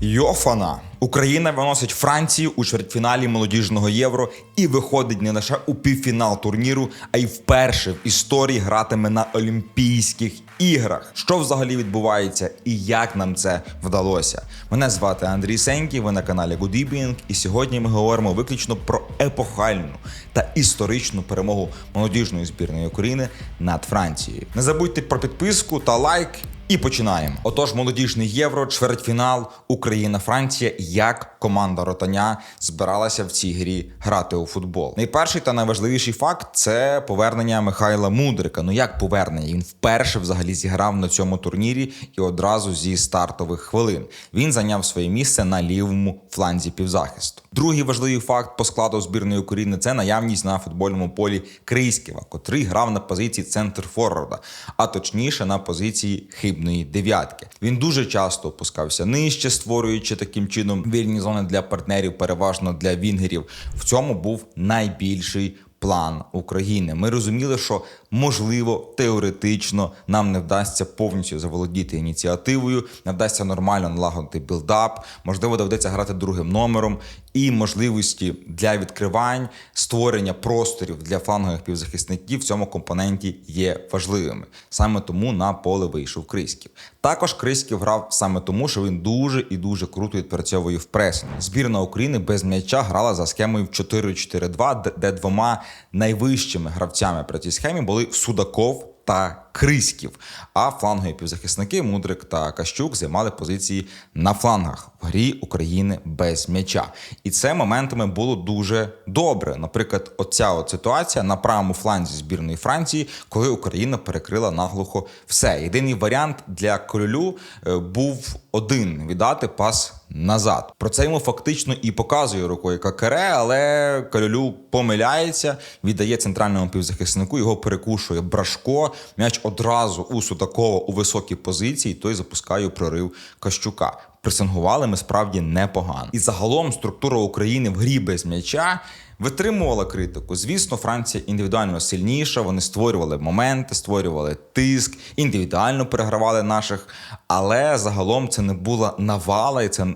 Йофана. Україна виносить Францію у чвертьфіналі молодіжного євро і виходить не лише у півфінал турніру, а й вперше в історії гратиме на Олімпійських іграх. Що взагалі відбувається і як нам це вдалося? Мене звати Андрій Сенький, ви на каналі Good Evening, і сьогодні ми говоримо виключно про епохальну та історичну перемогу молодіжної збірної України над Францією. Не забудьте про підписку та лайк. І починаємо. Отож, молодіжний євро, чвертьфінал, Україна, Франція. Як команда ротаня збиралася в цій грі грати у футбол? Найперший та найважливіший факт це повернення Михайла Мудрика. Ну як повернення? Він вперше взагалі зіграв на цьому турнірі і одразу зі стартових хвилин. Він зайняв своє місце на лівому фланзі півзахисту. Другий важливий факт по складу збірної України це наявність на футбольному полі Крийськіва, котрий грав на позиції центр форварда, а точніше на позиції хибної дев'ятки. Він дуже часто опускався нижче, створюючи таким чином вільні зони для партнерів, переважно для вінгерів. В цьому був найбільший. План України. Ми розуміли, що можливо теоретично нам не вдасться повністю заволодіти ініціативою, не вдасться нормально налагодити білдап, можливо, доведеться грати другим номером, і можливості для відкривань, створення просторів для флангових півзахисників в цьому компоненті є важливими. Саме тому на поле вийшов Криськів. Також Криськів грав саме тому, що він дуже і дуже круто відпрацьовує в пресингу. Збірна України без м'яча грала за схемою в 4-4-2, де- де двома найвищими гравцями при цій схемі були Судаков та Криськів. А флангові півзахисники Мудрик та Кащук займали позиції на флангах в грі України без м'яча. І це моментами було дуже добре. Наприклад, оця от ситуація на правому фланзі збірної Франції, коли Україна перекрила наглухо все. Єдиний варіант для королю е, був один віддати пас назад. Про це йому фактично і показує рукою Какаре, але Калюлю помиляється, віддає центральному півзахиснику, його перекушує Брашко. М'яч одразу у Судакова у високій позиції, той запускає прорив Кащука. Пресингували ми справді непогано. І загалом структура України в грі без м'яча. Витримувала критику. Звісно, Франція індивідуально сильніша. Вони створювали моменти, створювали тиск, індивідуально перегравали наших. Але загалом це не була навала, і це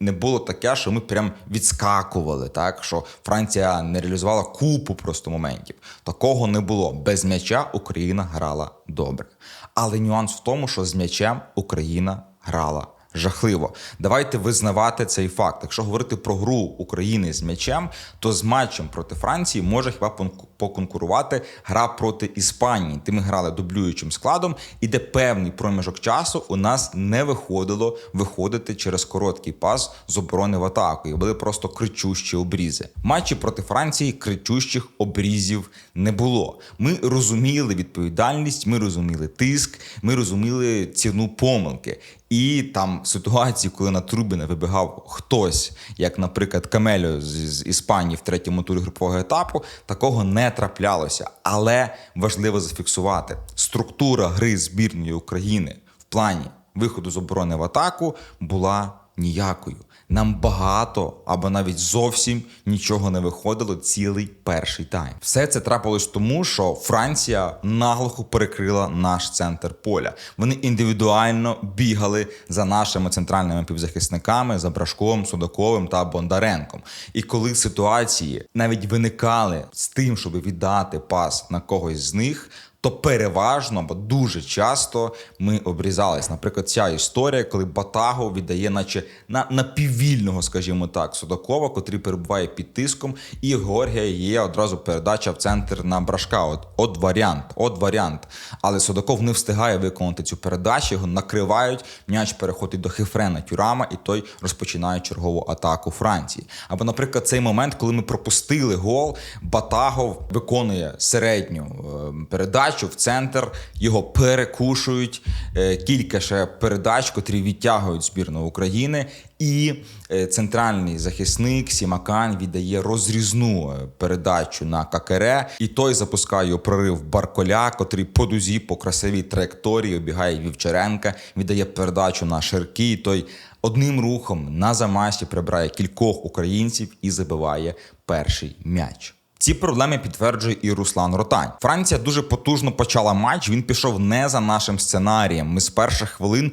не було таке, що ми прям відскакували. Так що Франція не реалізувала купу просто моментів. Такого не було. Без м'яча Україна грала добре. Але нюанс в тому, що з м'ячем Україна грала жахливо. Давайте визнавати цей факт. Якщо говорити про гру України з м'ячем, то з матчем проти Франції може хіба поконкурувати гра проти Іспанії. Де ми грали дублюючим складом, і де певний проміжок часу у нас не виходило виходити через короткий пас з оборони в атаку. І були просто кричущі обрізи. Матчі проти Франції кричущих обрізів не було. Ми розуміли відповідальність, ми розуміли тиск, ми розуміли ціну помилки. І там ситуації, коли на Трубіна вибігав хтось, як, наприклад, Камельо з Іспанії в третьому турі групового етапу, такого не траплялося. Але важливо зафіксувати: структура гри збірної України в плані виходу з оборони в атаку була ніякою. Нам багато або навіть зовсім нічого не виходило цілий перший тайм. Все це трапилось тому, що Франція наглухо перекрила наш центр поля. Вони індивідуально бігали за нашими центральними півзахисниками, за Брашковим, Судаковим та Бондаренком. І коли ситуації навіть виникали з тим, щоб віддати пас на когось з них. То переважно, бо дуже часто ми обрізались. Наприклад, ця історія, коли Батаго віддає, наче на напіввільного, скажімо так, Судакова, котрий перебуває під тиском, і Георгія є одразу передача в центр на брашка. От, от варіант, от варіант. Але Судаков не встигає виконати цю передачу, його накривають. М'яч переходить до Хефрена Тюрама, і той розпочинає чергову атаку Франції. Або, наприклад, цей момент, коли ми пропустили гол, Батагов виконує середню е, передачу в центр, його перекушують. е, Кілька ще передач, котрі відтягують збірну України. І е, центральний захисник Сімакан віддає розрізну е, передачу на Какере, і той запускає прорив Барколя, котрий по дузі по красивій траєкторії обігає Вівчаренка, віддає передачу на Шерки. і Той одним рухом на замасі прибирає кількох українців і забиває перший м'яч. Ці проблеми підтверджує і Руслан Ротань. Франція дуже потужно почала матч. Він пішов не за нашим сценарієм. Ми з перших хвилин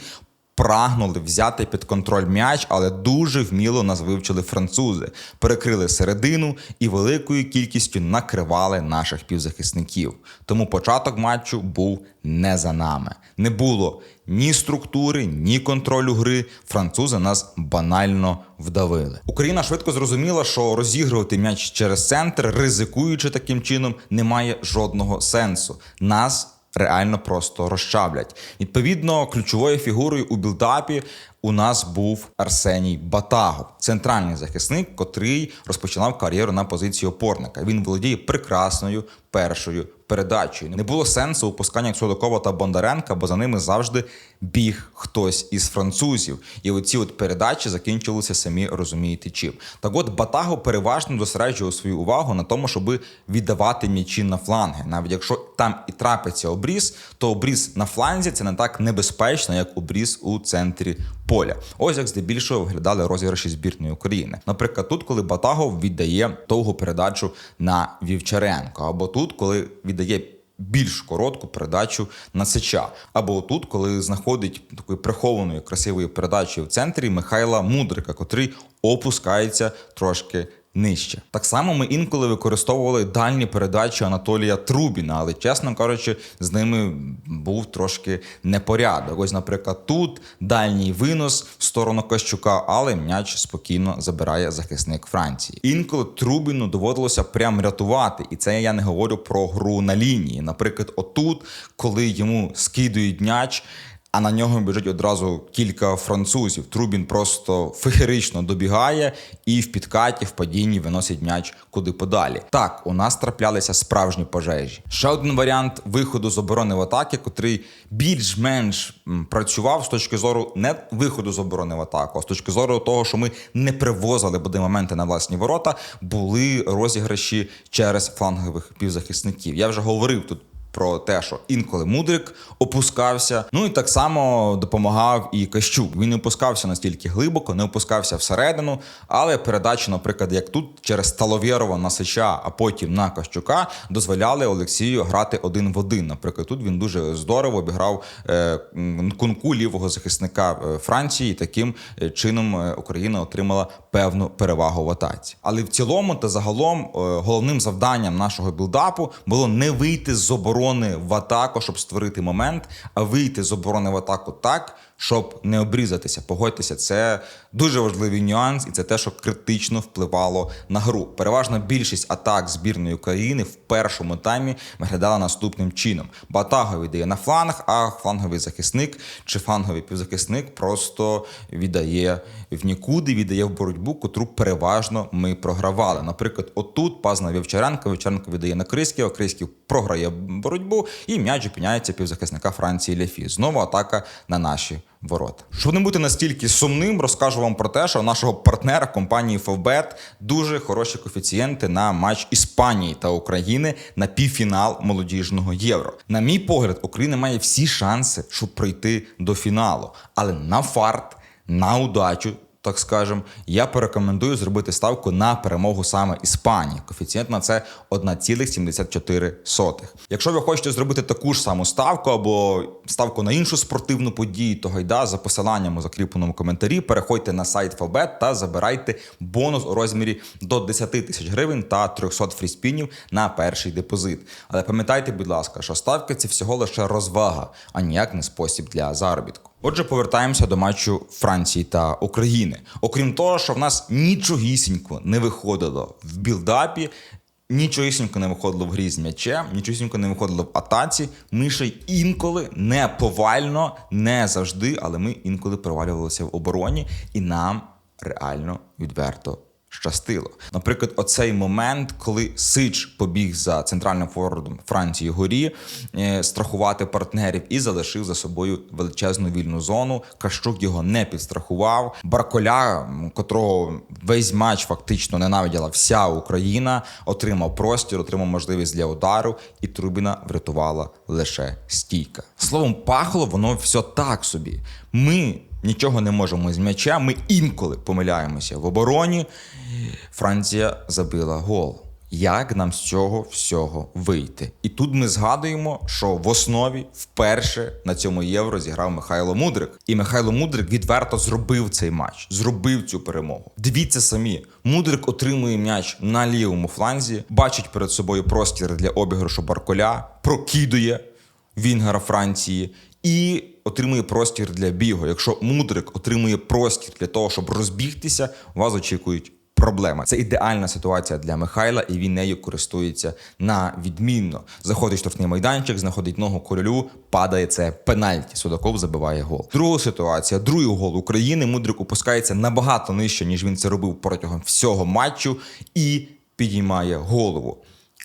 прагнули взяти під контроль м'яч, але дуже вміло нас вивчили французи, перекрили середину і великою кількістю накривали наших півзахисників. Тому початок матчу був не за нами. Не було ні структури, ні контролю гри. Французи нас банально вдавили. Україна швидко зрозуміла, що розігрувати м'яч через центр, ризикуючи таким чином, не має жодного сенсу. Нас реально просто розчавлять. Відповідно, ключовою фігурою у білдапі у нас був Арсеній Батагов, центральний захисник, котрий розпочинав кар'єру на позиції опорника. Він володіє прекрасною першою передачею. Не було сенсу упускання Судакова та Бондаренка, бо за ними завжди біг хтось із французів. І оці от передачі закінчилися самі розумієте чим. Так от Батаго переважно зосереджував свою увагу на тому, щоб віддавати м'ячі на фланги. Навіть якщо там і трапиться обріз, то обріз на фланзі це не так небезпечно, як обріз у центрі поля. Ось як здебільшого виглядали розіграші збірної України. Наприклад, тут, коли Батагов віддає довгу передачу на Вівчаренко, або тут, коли віддає. Більш коротку передачу на сеча. Або тут, коли знаходить такою прихованою красивою передачею в центрі Михайла Мудрика, котрий опускається трошки нижче. Так само ми інколи використовували дальні передачі Анатолія Трубіна, але, чесно кажучи, з ними був трошки непорядок. Ось, наприклад, тут дальній винос в сторону Кащука, але м'яч спокійно забирає захисник Франції. Інколи Трубіну доводилося прям рятувати, і це я не говорю про гру на лінії. Наприклад, отут, коли йому скидують м'яч. А на нього біжить одразу кілька французів. Трубін просто феєрично добігає і в підкаті, в падінні виносить м'яч куди подалі. Так, у нас траплялися справжні пожежі. Ще один варіант виходу з оборони в атаки, котрий більш-менш працював з точки зору не виходу з оборони в атаку, а з точки зору того, що ми не привозили буде моменти на власні ворота, були розіграші через флангових півзахисників. Я вже говорив тут про те, що інколи мудрик опускався. Ну і так само допомагав і Кащук. Він не опускався настільки глибоко, не опускався всередину, але передачі, наприклад, як тут через Сталовєрова на Сича, а потім на Кащука, дозволяли Олексію грати один в один. Наприклад, тут він дуже здорово обіграв е, кунку лівого захисника е, Франції. і Таким е, чином Україна отримала певну перевагу в атаці. Але в цілому та загалом головним завданням нашого білдапу було не вийти з оборони в атаку, щоб створити момент, а вийти з оборони в атаку так, щоб не обрізатися. Погодьтеся, це дуже важливий нюанс, і це те, що критично впливало на гру. Переважна більшість атак збірної України в першому таймі виглядала наступним чином: Батага віддає на фланг, а фланговий захисник чи фланговий півзахисник просто віддає в нікуди, віддає в боротьбу, котру переважно ми програвали. Наприклад, отут пас на Вівчаренка, Вівчаренко віддає на Криськів, Криськів програє боротьбу, і м'яч опиняється півзахисника Франції Лефі. Знову атака на наші ворота. Щоб не бути настільки сумним, розкажу вам про те, що нашого партнера компанії Favbet дуже хороші коефіцієнти на матч Іспанії та України на півфінал молодіжного євро. На мій погляд, Україна має всі шанси, щоб пройти до фіналу, але на фарт, на удачу. Так скажем, я порекомендую зробити ставку на перемогу саме Іспанії. Коефіцієнт на це 1,74. Якщо ви хочете зробити таку ж саму ставку або ставку на іншу спортивну подію, то гайда за посиланням у закріпленому коментарі. Переходьте на сайт Фабет та забирайте бонус у розмірі до 10 тисяч гривень та 300 фріспінів на перший депозит. Але пам'ятайте, будь ласка, що ставка це всього лише розвага, а ніяк не спосіб для заробітку. Отже, повертаємося до матчу Франції та України. Окрім того, що в нас нічогісінько не виходило в білдапі, нічогісінько не виходило в грі з м'ячем, нічогісінько не виходило в атаці. Ми ще інколи не повально, не завжди, але ми інколи провалювалися в обороні, і нам реально відверто. Щастило. Наприклад, оцей момент, коли Сич побіг за центральним форвардом Франції горі е, страхувати партнерів і залишив за собою величезну вільну зону. Кащук його не підстрахував. Барколя, котрого весь матч фактично ненавиділа вся Україна, отримав простір, отримав можливість для удару, і Трубіна врятувала лише стійка. Словом, пахло воно все так собі. Ми нічого не можемо з м'яча. Ми інколи помиляємося в обороні. Франція забила гол. Як нам з цього всього вийти? І тут ми згадуємо, що в основі вперше на цьому євро зіграв Михайло Мудрик. І Михайло Мудрик відверто зробив цей матч, зробив цю перемогу. Дивіться самі, Мудрик отримує м'яч на лівому фланзі, бачить перед собою простір для обіграшу Барколя, прокидує Вінгера Франції і отримує простір для бігу. Якщо Мудрик отримує простір для того, щоб розбігтися, вас очікують проблема. Це ідеальна ситуація для Михайла, і він нею користується на відмінно. Заходить штрафний майданчик, знаходить ногу королю, падає це пенальті. Судаков забиває гол. Друга ситуація, другий гол України. Мудрик опускається набагато нижче, ніж він це робив протягом всього матчу, і підіймає голову.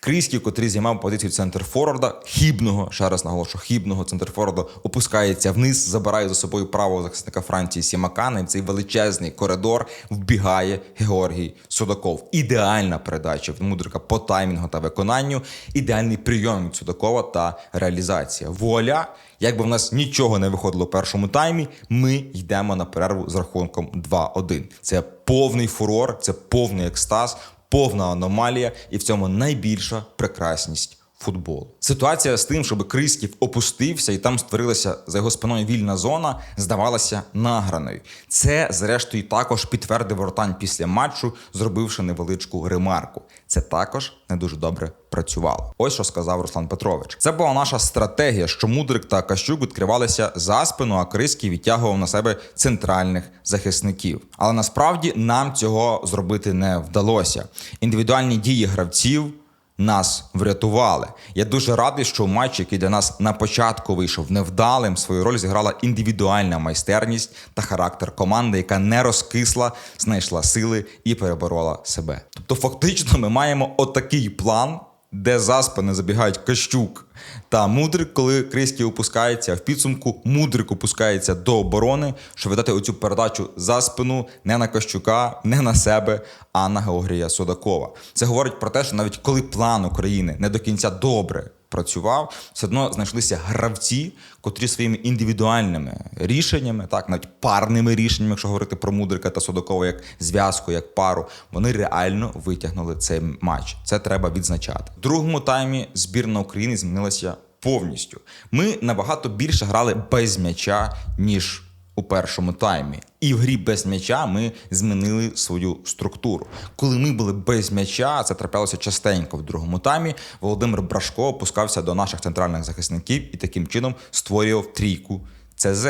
Крийський, котрий займав позицію центр форварда, хібного, ще раз наголошую, хібного центр форварда, опускається вниз, забирає за собою правого захисника Франції Сімакана. І в цей величезний коридор вбігає Георгій Судаков. Ідеальна передача від Мудрика по таймінгу та виконанню, ідеальний прийом від Судакова та реалізація. Вуаля, якби в нас нічого не виходило в першому таймі, ми йдемо на перерву з рахунком 2-1. Це повний фурор, це повний екстаз повна аномалія, і в цьому найбільша прекрасність футболу. Ситуація з тим, щоб Крисків опустився і там створилася за його спиною вільна зона, здавалася награною. Це, зрештою, також підтвердив Ротань після матчу, зробивши невеличку ремарку. Це також не дуже добре працювало. Ось що сказав Руслан Петрович. Це була наша стратегія, що Мудрик та Кащук відкривалися за спину, а Криський відтягував на себе центральних захисників. Але насправді нам цього зробити не вдалося. Індивідуальні дії гравців. Нас врятували. Я дуже радий, що матч, який для нас на початку вийшов невдалим, свою роль зіграла індивідуальна майстерність та характер команди, яка не розкисла, знайшла сили і переборола себе. Тобто, фактично, ми маємо отакий план, де за спини забігають Кащук та Мудрик, коли Криський опускається, в підсумку Мудрик опускається до оборони, щоб видати оцю передачу за спину не на Кащука, не на себе, а на Георгія Судакова. Це говорить про те, що навіть коли план України не до кінця добре працював, все одно знайшлися гравці, котрі своїми індивідуальними рішеннями, так навіть парними рішеннями, якщо говорити про Мудрика та Судакова як зв'язку, як пару, вони реально витягнули цей матч. Це треба відзначати. В другому таймі збірна України змінилася повністю. Ми набагато більше грали без м'яча, ніж у першому таймі. І в грі без м'яча ми змінили свою структуру. Коли ми були без м'яча, це траплялося частенько в другому таймі. Володимир Брашко опускався до наших центральних захисників і таким чином створював трійку ЦЗ.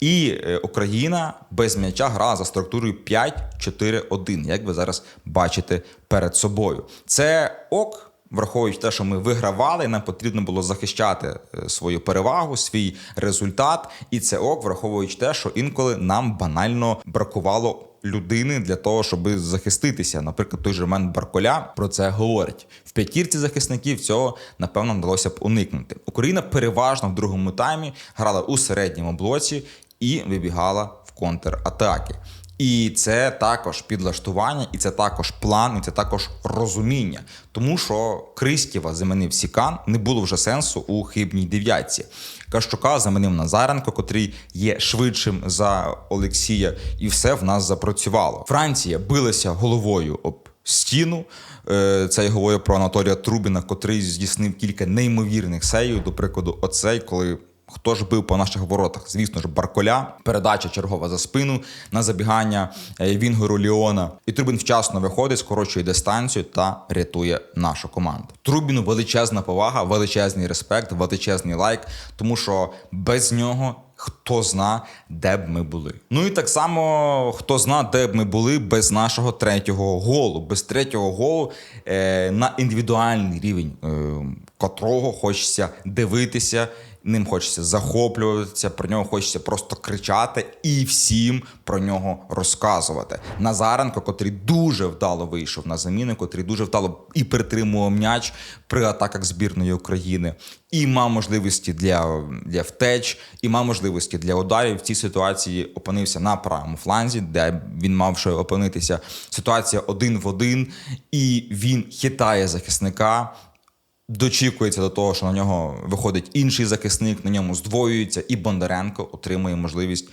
І е, Україна без м'яча грала за структурою 5-4-1, як ви зараз бачите перед собою. Це ок. Враховуючи те, що ми вигравали, нам потрібно було захищати е, свою перевагу, свій результат, і це ок, враховуючи те, що інколи нам банально бракувало людини для того, щоб захиститися. Наприклад, той же Мен Барколя про це говорить. В п'ятірці захисників цього напевно вдалося б уникнути. Україна переважно в другому таймі грала у середньому блоці і вибігала в контратаки. І це також підлаштування, і це також план, і це також розуміння. Тому що Кристєва замінив Сікан, не було вже сенсу у хибній дев'ятці. Кащука замінив Назаренко, котрий є швидшим за Олексія, і все в нас запрацювало. Франція билася головою об стіну. Е, Це я говорю про Анатолія Трубіна, котрий здійснив кілька неймовірних сейвів. До прикладу, оцей, коли. Хто ж бив по наших воротах? Звісно ж, Барколя, передача чергова за спину на забігання е, Вінгору Ліона. І Трубін вчасно виходить, скорочує дистанцію та рятує нашу команду. Трубіну величезна повага, величезний респект, величезний лайк, тому що без нього. Хто зна, де б ми були. Ну і так само, хто зна, де б ми були без нашого третього голу, без третього голу е, на індивідуальний рівень, е, котрого хочеться дивитися, ним хочеться захоплюватися, про нього хочеться просто кричати і всім про нього розказувати. Назаренко, котрий дуже вдало вийшов на заміну, котрий дуже вдало і притримував м'яч при атаках збірної України, і мав можливості для, для втеч, і мав можливості для ударів. В цій ситуації опинився на правому фланзі, де він мав ще опинитися. Ситуація один в один, і він хитає захисника дочікується до того, що на нього виходить інший захисник, на ньому здвоюється, і Бондаренко отримує можливість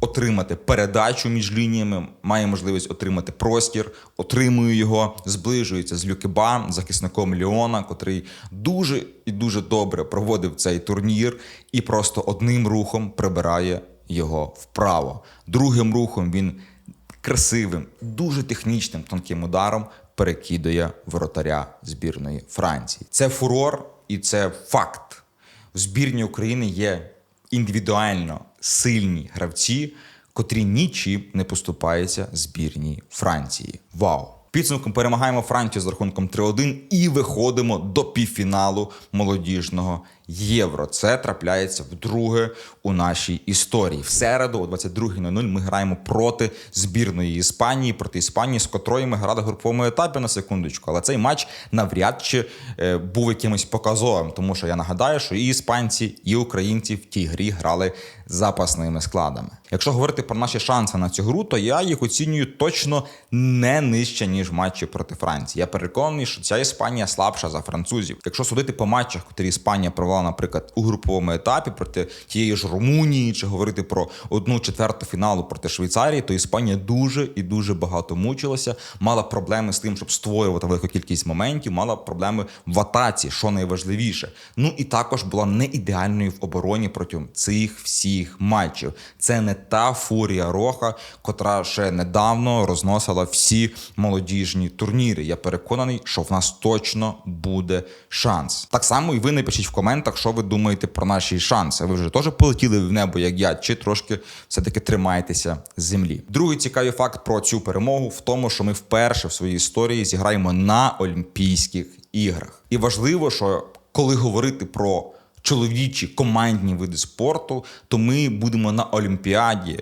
отримати передачу між лініями, має можливість отримати простір, отримує його, зближується з Люкеба, захисником Ліона, котрий дуже і дуже добре проводив цей турнір і просто одним рухом прибирає його вправо. Другим рухом він красивим, дуже технічним тонким ударом перекидує воротаря збірної Франції. Це фурор і це факт. В збірні України є індивідуально сильні гравці, котрі нічим не поступаються збірній Франції. Вау! Підсумком перемагаємо Францію з рахунком 3-1 і виходимо до півфіналу молодіжного євро. Це трапляється вдруге у нашій історії. В середу, о 22.00, ми граємо проти збірної Іспанії, проти Іспанії, з котрою ми грали в груповому етапі на секундочку. Але цей матч навряд чи е, був якимось показовим, тому що я нагадаю, що і іспанці, і українці в тій грі грали запасними складами. Якщо говорити про наші шанси на цю гру, то я їх оцінюю точно не нижче, ніж матчі проти Франції. Я переконаний, що ця Іспанія слабша за французів. Якщо судити по матчах, котрі Іспанія провела, наприклад, у груповому етапі проти тієї ж Румунії, чи говорити про одну четверту фіналу проти Швейцарії, то Іспанія дуже і дуже багато мучилася, мала проблеми з тим, щоб створювати велику кількість моментів, мала проблеми в атаці, що найважливіше. Ну і також була не ідеальною в обороні протягом цих всіх матчів. Це не та фурія роха, котра ще недавно розносила всі молодіжні турніри. Я переконаний, що в нас точно буде шанс. Так само і ви напишіть в коментах, що ви думаєте про наші шанси. Ви вже теж полетіли в небо, як я, чи трошки все-таки тримаєтеся з землі. Другий цікавий факт про цю перемогу в тому, що ми вперше в своїй історії зіграємо на Олімпійських іграх. І важливо, що коли говорити про чоловічі командні види спорту, то ми будемо на Олімпіаді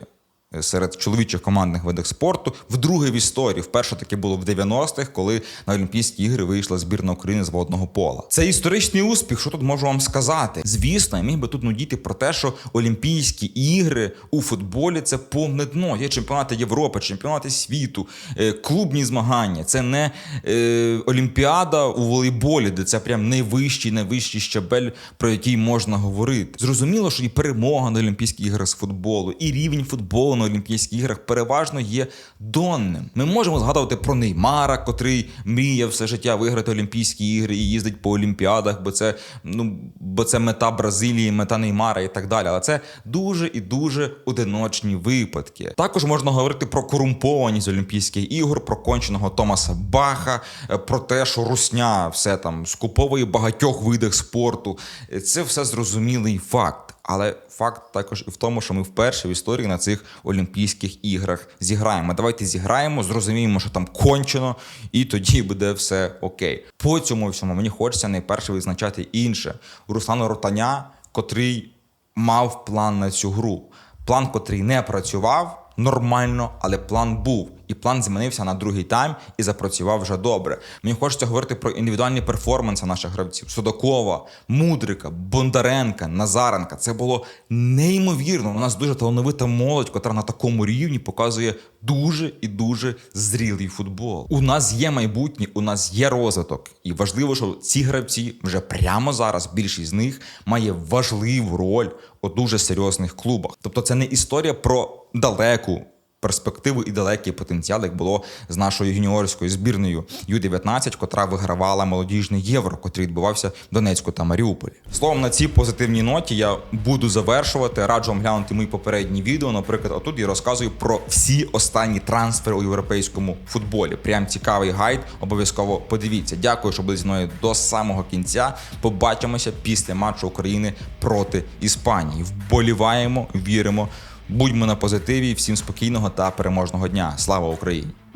серед чоловічих командних видів спорту вдруге в історії. Вперше таке було в 90-х, коли на Олімпійські ігри вийшла збірна України з водного пола. Це історичний успіх. Що тут можу вам сказати? Звісно, я міг би тут нудіти про те, що Олімпійські ігри у футболі це повне дно. Є чемпіонати Європи, чемпіонати світу, е, клубні змагання. Це не е, Олімпіада у волейболі, де це прям найвищий, найвищий щабель, про який можна говорити. Зрозуміло, що і перемога на Олімпійських іграх з футболу, і рівень футболу на Олімпійських іграх переважно є донним. Ми можемо згадувати про Неймара, котрий мріяв все життя виграти Олімпійські ігри і їздить по Олімпіадах, бо це ну бо це мета Бразилії, мета Неймара і так далі. Але це дуже і дуже одиночні випадки. Також можна говорити про корумпованість Олімпійських ігор, про конченого Томаса Баха, е, про те, що русня все там скуповує багатьох видах спорту. Це все зрозумілий факт. Але факт також і в тому, що ми вперше в історії на цих Олімпійських іграх зіграємо. Давайте зіграємо, зрозуміємо, що там кончено, і тоді буде все окей. По цьому всьому мені хочеться найперше визначати інше. Руслана Ротаня, котрий мав план на цю гру. План, котрий не працював нормально, але план був. І план змінився на другий тайм і запрацював вже добре. Мені хочеться говорити про індивідуальні перформанси наших гравців: Судакова, Мудрика, Бондаренка, Назаренка. Це було неймовірно. У нас дуже талановита молодь, котра на такому рівні показує дуже і дуже зрілий футбол. У нас є майбутнє, у нас є розвиток. І важливо, що ці гравці вже прямо зараз більшість з них має важливу роль у дуже серйозних клубах. Тобто, це не історія про далеку перспективу і далекий потенціал, як було з нашою юніорською збірною Ю-19, котра вигравала молодіжний євро, котрий відбувався в Донецьку та Маріуполі. Словом, на цій позитивній ноті я буду завершувати. Раджу вам глянути мої попередні відео. Наприклад, отут я розказую про всі останні трансфери у європейському футболі. Прям цікавий гайд. Обов'язково подивіться. Дякую, що були зі мною до самого кінця. Побачимося після матчу України проти Іспанії. Вболіваємо, віримо. Будьмо на позитиві. Всім спокійного та переможного дня. Слава Україні!